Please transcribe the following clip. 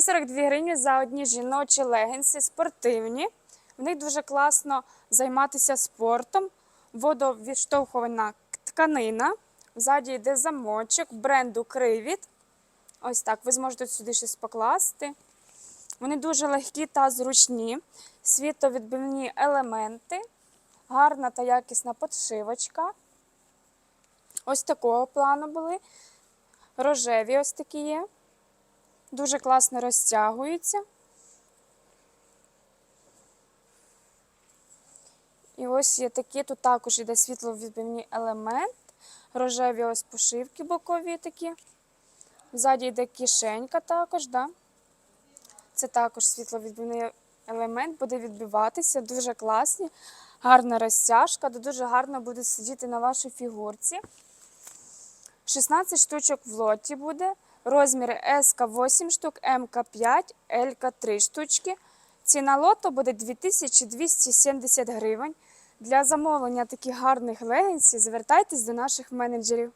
142 гривні за одні жіночі легінси спортивні. В них дуже класно займатися спортом. Водовідштовхувана тканина. Ззаді йде замочок бренду Кривіт. Ось так. Ви зможете сюди щось покласти. Вони дуже легкі та зручні, світовідбивні елементи, гарна та якісна подшивочка. Ось такого плану були. Рожеві ось такі є. Дуже класно розтягуються. І ось є такі, тут також йде світловідбивний елемент. Рожеві ось пошивки бокові такі. Ззаді йде кишенька також, да? Це також світловідбивний елемент, буде відбиватися, дуже класні, гарна розтяжка, дуже гарно буде сидіти на вашій фігурці. 16 штучок в лоті буде. Розміри СК 8 штук, МК 5, ЛК 3 штучки. Ціна лоту буде 2270 гривень. Для замовлення таких гарних легінсів звертайтесь до наших менеджерів.